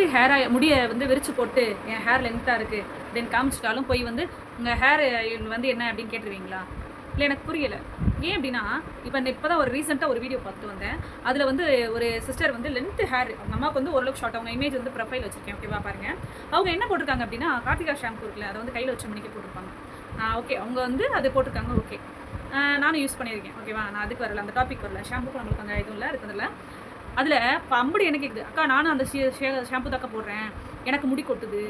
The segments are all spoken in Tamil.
வந்து ஹேர் முடியை வந்து விரிச்சு போட்டு என் ஹேர் லென்த்தாக இருக்குது அப்படின்னு காமிச்சிட்டாலும் போய் வந்து உங்கள் ஹேர் வந்து என்ன? அப்படின்னு கேட்டுருவீங்களா? இல்லை எனக்கு புரியலை. ஏன் அப்படின்னா இப்போ இப்போ தான் ஒரு ரீசெண்டாக ஒரு வீடியோ பார்த்துட்டு வந்தேன். அதில் வந்து ஒரு சிஸ்டர் வந்து லென்த் ஹேர் அவங்க அம்மாவுக்கு வந்து ஓரளவுக்கு ஷார்ட் அவங்க இமேஜ் வந்து ப்ரொஃபைல் வச்சிருக்கேன். ஓகேவா பாருங்க. அவங்க என்ன போட்டிருக்காங்க அப்படின்னா கார்த்திகா ஷாம்பு இருக்குல்ல அதை வந்து கையில் வச்சு மணிக்கு போட்டிருப்பாங்க. ஓகே அவங்க வந்து அது போட்டிருக்காங்க ஓகே நானும் யூஸ் பண்ணியிருக்கேன். ஓகேவா நான் அதுக்கு வரல அந்த டாபிக் வரல. ஷாம்புக்கு நம்மளுக்கு அந்த இதுவும் இல்லை இருக்கிறதுல அதில் இப்போ அம்படி என்ன கேட்குது அக்கா நானும் அந்த ஷாம்பு தாக்க போடுறேன். எனக்கு முடி கொட்டுது.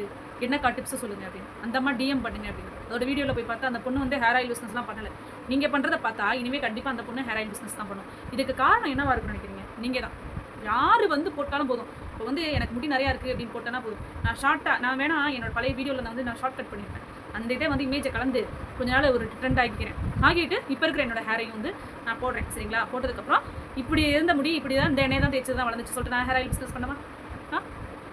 என்னக்கா டிப்ஸை சொல்லுங்க அப்படின்னு. அந்த மாதிரி டிஎம் பண்ணுங்க அப்படின்னு. அதோட வீடியோவில் போய் பார்த்தா அந்த பொண்ணு வந்து ஹேர் ஆயில் பிஸ்னஸ்லாம் பண்ணலை. நீங்கள் பண்ணுறத பார்த்தா இனிமேல் கண்டிப்பாக அந்த பொண்ணு ஹேர் ஆயில் பிஸ்னஸ் தான் பண்ணும். இதுக்கு காரணம் என்னவாக இருக்குன்னு நினைக்கிறீங்க? நீங்கள் தான். யார் வந்து போட்டாலும் போதும். இப்போ வந்து எனக்கு முடி நிறையா இருக்குது அப்படின்னு போட்டேன்னா போதும். நான் ஷார்ட்டாக நான் வேணா என்னோட பழைய வீடியோவில் நான் வந்து நான் ஷார்ட் கட் பண்ணியிருப்பேன். அந்த இதே வந்து இமேஜை கலந்து கொஞ்ச நாள் ஒரு ட்ரெண்ட் ஆகிக்கிறேன் ஆகிட்டு இப்போ இருக்கிற என்னோட ஹேரையும் வந்து நான் போடுறேன். சரிங்களா? போட்டதுக்கப்புறம் இப்படி இருந்த முடி இப்படி தான் இந்த எண்ணெய் தான் தேய்ச்சி தான் வளர்ந்துச்சு சொல்லிட்டு நான் ஹேர் ஆயில் பிஸ்னஸ் பண்ணவா? ஆ?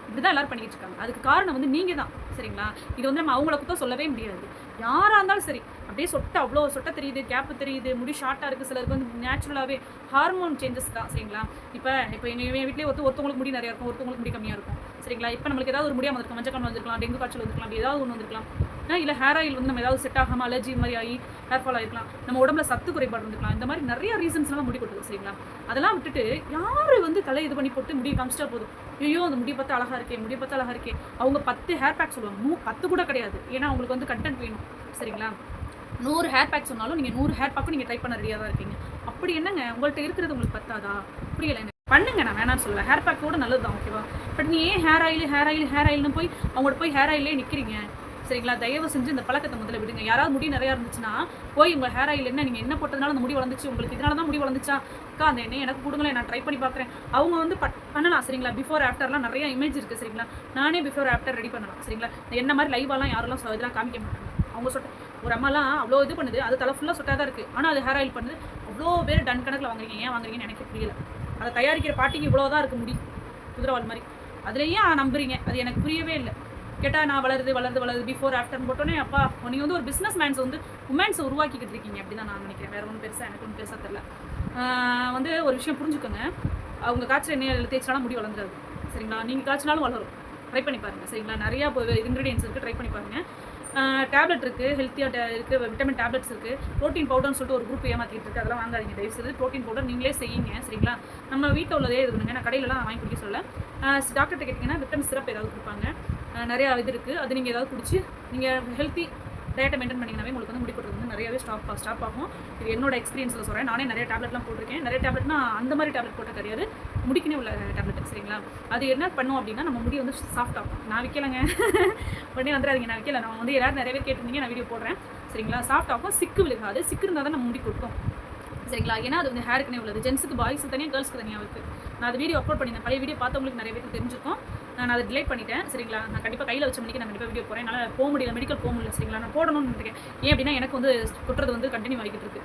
இப்படி தான் எல்லாரும் பண்ணிக்கிட்டு இருக்காங்க. அதுக்கு காரணம் வந்து நீங்கள் தான் சரிங்களா? இது வந்து நம்ம அவங்கள குத்தம் சொல்லவே முடியாது. யாராக இருந்தாலும் சரி அப்படியே சொட்டை அவ்வளோ சொட்டை தெரியுது கேப்பு தெரியுது முடி ஷார்ட்டாக இருக்குது சிலருக்கு வந்து நேச்சுரலாகவே ஹார்மோன் சேஞ்சஸ் தான். சரிங்களா? இப்போ இப்போ எங்கள் வீட்லேயே ஒருத்த ஒருத்தவங்களுக்கு முடி நிறையா இருக்கும் ஒருத்தவங்களுக்கு முடி கம்மியாக இருக்கும். சரிங்களா? இப்போ நம்மளுக்கு ஏதாவது ஒரு முடியாமல் இருக்கும் மஞ்சள் வந்திருக்கலாம் டெங்கு காய்ச்சல் வந்திருக்கலாம் அப்படி ஏதாவது ஒன்று வந்திருக்கலாம். இல்லை ஹேர் ஆயில் வந்து நம்ம ஏதாவது செட் ஆகாமல் அலர்ஜி மாதிரி ஆகி ஹேர் ஃபால் ஆகிருக்கலாம் நம்ம உடம்புல சத்து குறைபாடு இருந்துக்கலாம் இந்த மாதிரி நிறைய ரீசன்ஸ்லாம் முடி கொட்டுது சரிங்களா? அதெல்லாம் விட்டுட்டு யார் வந்து தலை இது பண்ணி போட்டு முடி காமிச்சிட்டா போதும்? ஐயோ அந்த முடி பார்த்து அழகா இருக்கே முடி பார்த்து அழகா இருக்கே. அவங்க பத்து ஹேர் பேக் சொல்லுவாங்க. மூ பத்து கூட கிடையாது. ஏன்னா அவங்களுக்கு வந்து கண்டென்ட் வேணும் சரிங்களா? நூறு ஹேர் பேக் சொன்னாலும் நீங்கள் நூறு ஹேர் பேக்கும் நீங்கள் ட்ரை பண்ண ரெடியாக தான் இருக்கீங்க. அப்படி என்னங்க? உங்கள்கிட்ட இருக்கிறது உங்களுக்கு பத்தாதா? புரியல பண்ணுங்க நான் வேணாம்னு சொல்லுவேன். ஹேர் பேக் கூட நல்லது தான் ஓகேவா பட் நீ ஏன் hair oil hair oil hair ஆயில்னு போய் அவங்கள்ட்ட போய் ஹேர் ஆயிலே நிற்கிறீங்க சரிங்களா? தயவு செஞ்சு இந்த பழக்கத்தை முதல்ல விடுங்க. யாராவது முடி நிறையா இருந்துச்சுன்னா போய் உங்கள் ஹேர் ஆயில் என்ன நீங்கள் என்ன போட்டதுனால அந்த முடி வளர்ந்துச்சு? உங்களுக்கு இதனால தான் முடி வளர்ந்துச்சா? அக்கா அந்த எண்ணெய் எனக்கு கொடுங்களேன் நான் ட்ரை பண்ணி பார்க்குறேன் அவங்க வந்து பட் பண்ணலாம் சரிங்களா? பிஃபோர் ஆஃப்டர்லாம் நிறைய இமேஜ் இருக்குது சரிங்களா? நானே பிஃபோர் ஆஃப்டர் ரெடி பண்ணலாம் சரிங்களா? இந்த என்ன மாதிரி லைவாலாம் யாரெல்லாம் இதெல்லாம் காமிக்க மாட்டாங்க. அவங்க சொட்ட ஒரு அம்மாலாம் அவ்வளோ இது பண்ணுது அது தலை ஃபுல்லாக சொட்டாக தான் இருக்குது ஆனால் அது ஹேர் ஆயில் பண்ணுது. அவ்வளோ பேர் டன் கணக்கில் வாங்குறீங்க. ஏன் வாங்குறீங்கன்னு எனக்கு புரியல. அதை தயாரிக்கிற பாட்டிக்கு இவ்வளோ தான் இருக்குது முடி குதிரவால் மாதிரி. அதுலேயும் நம்புறீங்க. அது எனக்கு புரியவே இல்லை. கேட்டால் நான் வளருது வளருது வளருது பிஃபோர் ஆஃப்டர்னு போட்டோன்னே அப்பா நீங்கள் வந்து ஒரு பிஸ்னஸ் மேன்ஸ் வந்து உமன்ஸை உருவாக்கிக்கிட்டு இருக்கீங்க. அப்படி தான் நான் நினைக்கிறேன். வேறு ஒன்றும் பெருசாக எனக்கு ஒன்றும் பெருசாக தெரில வந்து ஒரு விஷயம் புரிஞ்சுக்கோங்க. அவங்க காய்ச்சல் எண்ணெயில் தேய்ச்சினாலும் முடி வளர்ந்துருது சரிங்களா? நீங்கள் காய்ச்சினாலும் வளரும். ட்ரை பண்ணி பாருங்கள் சரிங்களா? நிறையா இன்க்ரீடியன்ஸ் இருக்குது ட்ரை பண்ணி பாருங்கள் டேப்லெட் இருக்குது ஹெல்த்தியாக இருக்குது விட்டமின் டேப்லெட்ஸ் இருக்குது ப்ரோட்டீன் பவுடர்னு சொல்லிட்டு ஒரு குரூப் ஏமாற்றிட்டு இருக்குது அதெல்லாம் வாங்காதீங்க. தயவு செய்து ப்ரோட்டீன் பவுடர் நீங்களே செய்யுங்க சரிங்களா? நம்ம வீட்டில் உள்ளதே இது பண்ணுங்க. நான் கடையிலலாம் வாங்கி குடிக்க சொல்ல டாக்டர்கிட்ட கேட்டிங்கன்னா விட்டமின் சிரப் ஏதாவது கொடுப்பாங்க. நிறையா இது இருக்குது அது நீங்கள் ஏதாவது குடிச்சு நீங்கள் ஹெல்த்தி டயட்டை மெயின்டைன் பண்ணிங்கனாவே உங்களுக்கு வந்து முடி கொட்டுறது வந்து நிறையவே ஸ்டாப் ஸ்டாப் ஆகும். இது என்னோட எக்ஸ்பீரியன்ஸில் சொல்கிறேன் நானே நிறைய டேப்லெட்லாம் போட்டிருக்கேன். நிறைய டேப்லெட்னா அந்த மாதிரி டேப்லெட் போட்ட கிடையாது முடிக்குனே உள்ள டேப்லெட் சரிங்களா? அது என்ன பண்ணும் அப்படின்னா நம்ம முடி வந்து சாஃப்ட் ஆகும். நான் விற்கலைங்க உடனே வந்துடாதீங்க. நான் விற்கல நான் வந்து எல்லாரும் நிறைய பேர் கேட்டிருந்தீங்க நான் வீடியோ போடுறேன். சரிங்களா? சாஃப்ட் ஆகும். சிக்கு விழுகாது. சிக்கு இருந்தால் தான் நம்ம முடி கொட்டும். சரிங்களா? ஏன்னா அது வந்து ஹேருக்குனே உள்ளது. ஜென்ஸுக்கு பாய்ஸ் தனியாக கேர்ள்ஸ்க்கு தனியாக இருக்குது நான் அது வீடியோ அப்லோட் பண்ணியிருந்தேன். பழைய வீடியோ பார்த்தவங்களுக்கு நிறைய பேருக்கு தெரிஞ்சிருக்கும். நான் அதை டிலேட் பண்ணிட்டேன். சரிங்களா? நான் கண்டிப்பாக கையில் வச்ச மணிக்கு நான் கண்டிப்பாக வீடியோ போகிறேன் என்னால் போக முடியல மெடிக்கல் போக முடியல சரிங்களா? நான் போடணும்னு நினைக்கிறேன். ஏன் அப்படின்னா எனக்கு வந்து கொட்டுறது வந்து கண்டினியூ ஆகிட்டு இருக்கு.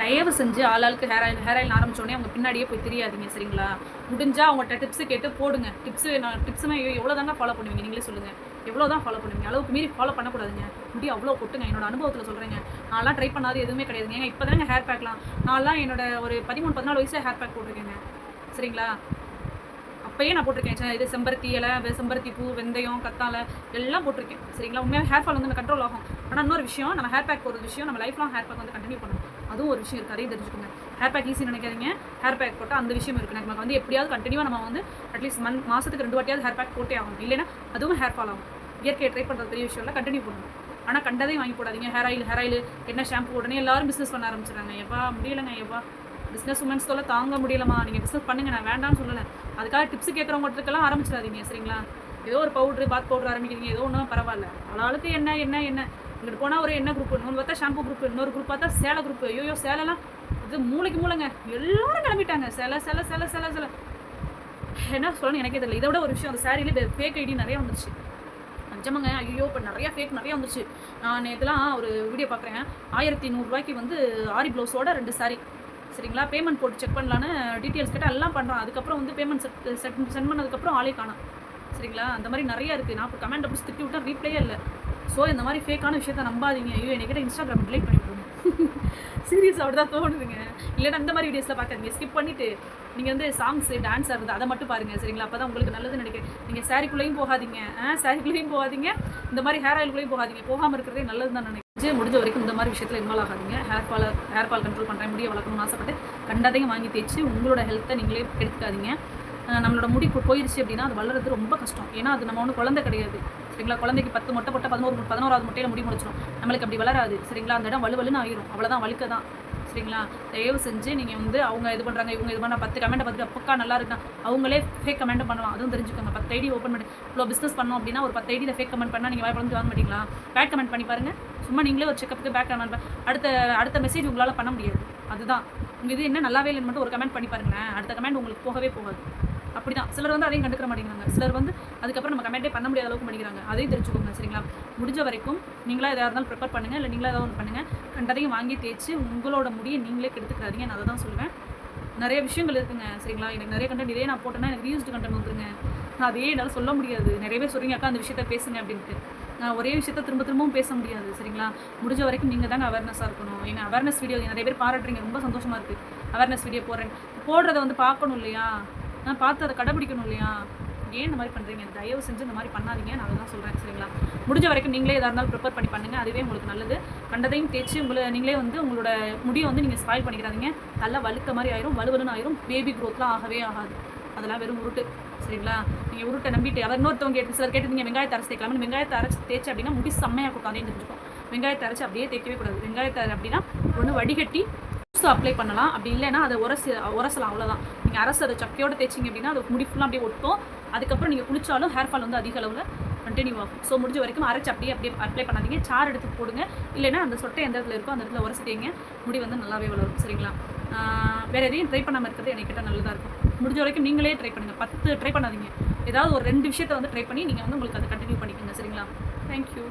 தயவு செஞ்சு ஆளாளுக்கு ஹேர் ஆயில் ஹேர் ஆயில் ஆரம்பிச்சோடனே அவங்க பின்னாடியே போய் தெரியாதீங்க சரிங்களா? முடிஞ்சால் அவங்கள்ட்ட டிப்ஸு கேட்டு போடுங்க. டிப்ஸு நான் டிப்ஸுமே எவ்வளோ தாங்க ஃபாலோ பண்ணுவீங்க? நீங்களே சொல்லுங்கள் எவ்வளோ தான் ஃபாலோ பண்ணுவீங்க? அளவுக்கு மீறி ஃபாலோ பண்ணக்கூடாதுங்க. முடி அவ்வளோ கொட்டுங்க. என்னோட அனுபவத்தில் சொல்கிறேங்க நான்லாம் ட்ரை பண்ணாது எதுவுமே கிடையாதுங்க. ஏங்க இப்போ தானே ஹேர் பேக்லாம் நான்லாம் என்னோட ஒரு பதிமூணு பதினாலு வயசில் ஹேர் பேக் போட்டிருக்கேங்க. சரிங்களா? அப்பயே நான் போட்டிருக்கேன். இது செம்பருத்தி இலை செம்பருத்தி பூ வெந்தயம் கத்தாழை எல்லாம் போட்டிருக்கேன். சரிங்களா? உண்மையாக ஹேர் ஃபால் வந்து கண்ட்ரோல் ஆகும். ஆனால் இன்னொரு விஷயம் நம்ம ஹேர் பேக் போடுற விஷயம் நம்ம லைஃப் லாங் ஹேர் பேக் வந்து கண்டினியூ பண்ணணும். அதுவும் ஒரு விஷயம் இருக்குது அதையும் தெரிஞ்சுக்கோங்க. ஹேர் பேக் ஈஸி நினைக்காதீங்க. ஹேர் பேக் போட்டால் அந்த விஷயம் இருக்குது நமக்கு வந்து எப்படியாவது கண்டினியூவாக நம்ம வந்து அட்லீஸ்ட் மந்த் மாதத்துக்கு ரெண்டு வாட்டியாவது ஹேர் பேக் போட்டே ஆகும் இல்லைன்னா அதுவும் ஹேர் ஃபால் ஆகும். இயற்கையை ட்ரை பண்ணுறது பெரிய விஷயம் இல்லை. கண்டினியூ பண்ணணும். ஆனால் கண்டதையும் வாங்கி போடாதீங்க. ஹேர் ஆயில் ஹேர் ஆயில் என்ன ஷாம்பு உடனே எல்லாரும் பிஸ்னஸ் பண்ண ஆரம்பிச்சிடுறாங்க. எவ்வா முடியலைங்க எவ்வா. பிஸ்னஸ் உமன்ஸ் தொல்லை தாங்க முடியலமா நீங்கள் பிஸ்னஸ் பண்ணுங்க நான் வேண்டாம்னு சொல்லலை. அதுக்காக டிப்ஸ் கேட்குறவங்களுக்கெல்லாம் ஆரம்பிச்சிடாதீங்க சரிங்களா? ஏதோ ஒரு பவுட்ரு பாத் பவுடர் ஆரம்பிக்கிறீங்க ஏதோ ஒன்றும் பரவாயில்ல. ஆளாளுக்கு என்ன என்ன என்ன? இங்கிட்டு போனால் ஒரு என்ன குரூப் இன்னொன்று பார்த்தா ஷாம்பு குரூப் இன்னொரு குரூப் பார்த்தா சேலை குரூப் ஐயோ சேலைலாம் இது மூளைக்கு மூளைங்க. எல்லாரும் கிளம்பிட்டாங்க. சேலை சேலை சேலை சேலை சில. என்ன சொல்லணும் எனக்கே தெரியல. இதை விட ஒரு விஷயம் அந்த சாரியிலே ஃபேக் ஐடி நிறைய வந்துருச்சு. நிஜமாங்க ஐயோ இப்போ நிறையா ஃபேக் நிறைய வந்துச்சு நான் நேற்றுலாம் ஒரு வீடியோ பார்க்குறேன் ஆயிரத்தி நூறுரூவாய்க்கு வந்து ஆரி ப்ளவுஸோட ரெண்டு சாரி சரிங்களா? பேமெண்ட் போட்டு செக் பண்ணலான்னு டீட்டெயில்ஸ் கேட்டால் எல்லாம் பண்ணுறோம் அதுக்கப்புறம் வந்து பேமெண்ட் செட் செட் சென்ட் பண்ணதுக்கப்புறம் ஆளே காணும் சரிங்களா? அந்த மாதிரி நிறைய இருக்குது நான் இப்போ கமெண்ட் அப்படி திட்டி விட்டேன் ரீப்ளேயே இல்லை. ஸோ இந்த மாதிரி ஃபேக்கான விஷயத்த நம்பாதீங்க. ஐயோ என்கிட்ட இன்ஸ்டாகிராம் டிலேட் பண்ணி சீரியஸ் அப்படி தான் தோணுதுங்க. இல்லைன்னா இந்த மாதிரி வீடியோஸில் பார்க்காதீங்க ஸ்கிப் பண்ணிவிட்டு நீங்கள் வந்து சாங்ஸு டான்ஸ் ஆடுறது அதை மட்டும் பாருங்கள் சரிங்களா? அப்போ தான் உங்களுக்கு நல்லதுன்னு நினைக்கிறேன். நீங்கள் சாரிக்குள்ளேயும் போகாதீங்க. ஆ சாரிக்குள்ளேயும் போகாதீங்க. இந்த மாதிரி ஹேர் ஆயிலுக்குள்ளேயும் போகாதீங்க. போகாமல் இருக்கிறதே நல்லது தான் நினைக்கிறேன். முடிஞ்ச வரைக்கும் இந்த மாதிரி விஷயத்தில் இன்வால்வ் ஆகாதீங்க. Hair fall hair fall control பண்ணுறேன் முடிய வளர்க்கணும்னு ஆசைப்பட்டு கண்டாதையும் வாங்கி தேய்ச்சி உங்களோட ஹெல்த்தை நீங்களே கெடுத்துக்காதீங்க. நம்மளோட முடி போயிடுச்சு போயிருச்சு அப்படின்னா அது வளர்றது ரொம்ப கஷ்டம். ஏன்னா அது நம்ம ஒன்றும் குழந்தை கிடையாது. சரிங்களா? குழந்தைக்கு பத்து முட்டை போட்டால் பதினோரு மு- பதினோராவது முட்டையில் முடி முடிச்சிடும் நம்மளுக்கு அப்படி வளராது சரிங்களா? அந்த இடம் வலுவலுன்னு ஆயிரும். அவ்வளோதான் வழுக்க தான் சரிங்களா? தயவு செஞ்சு நீங்கள் வந்து அவங்க இது பண்ணுறாங்க இவங்க இது பண்ண பத்து கமெண்ட்டை பார்த்துட்டு அப்பக்கா நல்லா இருக்குன்னா அவங்களே ஃபேக் கமெண்ட் பண்ணலாம். அதுவும் தெரிஞ்சுக்கோங்க. பத்து ஐடி ஓப்பன் பண்ணி இவ்வளோ பிஸ்னஸ் பண்ணோம் அப்படின்னா ஒரு பத்து ஐடியில் ஃபேக் கமெண்ட் பண்ணால் நீங்கள் வாய் வந்து வாங்க மாட்டீங்களா? பேட் கமெண்ட் பண்ணி பாருங்கள் சும்மா நீங்களே ஒரு செக்கப்புக்கு பேக் கமெண்ட் அடுத்த அடுத்த மெசேஜ் உங்களால் பண்ண முடியாது. அதுதான். உங்கள் இது என்ன நல்லாவே இல்லைன்னு மட்டும் ஒரு கமெண்ட் பண்ணி பாருங்களேன். அடுத்த கமெண்ட் உங்களுக்கு போகவே போகாது. அப்படிதான். சிலர் வந்து அதையும் கண்டுக்கிற மாட்டேங்கிறாங்க. சிலர் வந்து அதுக்கப்புறம் நம்ம கமெண்டே பண்ண முடியாத அளவுக்கு பண்ணிக்கிறாங்க. அதையும் தெரிஞ்சுக்கோங்க சரிங்களா? முடிஞ்ச வரைக்கும் நீங்களா எதாக இருந்தாலும் ப்ரிப்பேர் பண்ணுங்கள் இல்லை நீங்களா ஏதாவது ஒன்று பண்ணுங்கள் கண்டதையும் வாங்கி தேய்ச்சி உங்களோட முடியை நீங்களே கெடுத்துக்கிறாதீங்க நான் அதை தான் சொல்லுவேன். நிறைய விஷயங்கள் இருக்குங்க சரிங்களா? எனக்கு நிறைய கண்டென்ட் இதே நான் போட்டேன்னா எனக்கு ரீயூஸ்டு கண்டென்ட் வந்துருங்க. நான் அதே என்னால் சொல்ல முடியாது. நிறைய பேர் சொல்கிறீங்க அக்கா அந்த விஷயத்த பேசுங்க அப்படின்ட்டு. நான் ஒரே விஷயத்த திரும்ப திரும்பவும் பேச முடியாது சரிங்களா? முடிஞ்ச வரைக்கும் நீங்கள் தாங்க அவேர்னஸாக இருக்கணும். ஏன்னா அவேர்னஸ் வீடியோ நிறைய பேர் பாராட்டுறீங்க. ரொம்ப சந்தோஷமாக இருக்குது அவேர்னஸ் வீடியோ போடுறேன். போடுறத வந்து பார்க்கணும் இல்லையா? நான் பார்த்து அதை கடைபிடிக்கணும் இல்லையா? ஏன் இந்த மாதிரி பண்ணுறீங்க தயவு செஞ்சு இந்த மாதிரி பண்ணாதீங்க. நான் அதை தான் சொல்கிறேன் சரிங்களா? முடிஞ்ச வரைக்கும் நீங்களே எதாக இருந்தாலும் ப்ரிப்பேர் பண்ணி பண்ணுங்கள் அதுவே உங்களுக்கு நல்லது. கண்டதையும் தேய்ச்சி உங்களை நீங்களே வந்து உங்களோட முடியை வந்து நீங்கள் ஸ்பாயில் பண்ணிக்கிறாதீங்க நல்லா வழுக்க மாதிரி ஆயிரும் வலுவலுன்னு ஆயிரும். பேபி க்ரோத்லாம் ஆகவே ஆகாது. அதெல்லாம் வெறும் உருட்டு சரிங்களா? நீங்கள் உருட்டை நம்பிட்டு அவர் இன்னொருத்தவங்க கேட்டு சிலர் கேட்டு நீங்கள் வெங்காயத்தை அரைச்சி தேய்க்கலாம் வெங்காயத்தை அரைச்சி தேய்ச்சி அப்படின்னா முடி செம்மையாக இருக்கும் தெரிஞ்சுக்கும் வெங்காயத்தை அரைச்சி அப்படியே தேய்க்கவே கூடாது. வெங்காயத்தை அப்படின்னா ஒன்று வடிகட்டி ஜூஸ் அப்ளை பண்ணலாம். அப்படி இல்லைன்னா அதை உரசி உரசலாம் அவ்வளோதான் நீங்கள் அரசு அதை சக்கையோடு தேய்ச்சிங்க அப்படின்னா அது முடி ஃபுல்லாக அப்படியே ஒட்டும். அதுக்கப்புறம் நீங்கள் குளிச்சாலும் ஹேர் ஃபால் வந்து அதிக அளவில் கண்டினியூ ஆகும். ஸோ முடிஞ்ச வரைக்கும் அரைச்சி அப்படியே அப்படியே அப்ளை பண்ணாதீங்க. சார் எடுத்து போடுங்க. இல்லைன்னா அந்த சொட்டை எந்த இடத்துல இருக்கோ அந்த இடத்துல உரசிட்டீங்க முடி வந்து நல்லாவே வளரும். சரிங்களா? வேறு எதையும் ட்ரை பண்ணாமல் இருக்கிறது எனக்கு கிட்ட நல்லதாக இருக்கும். முடிஞ்ச வரைக்கும் நீங்களே ட்ரை பண்ணுங்கள் பத்து ட்ரை பண்ணாதீங்க. ஏதாவது ஒரு ரெண்டு விஷயத்தை வந்து ட்ரை பண்ணி நீங்கள் வந்து உங்களுக்கு அதை கண்டினியூ பண்ணிக்கோங்க. சரிங்களா? தேங்க்யூ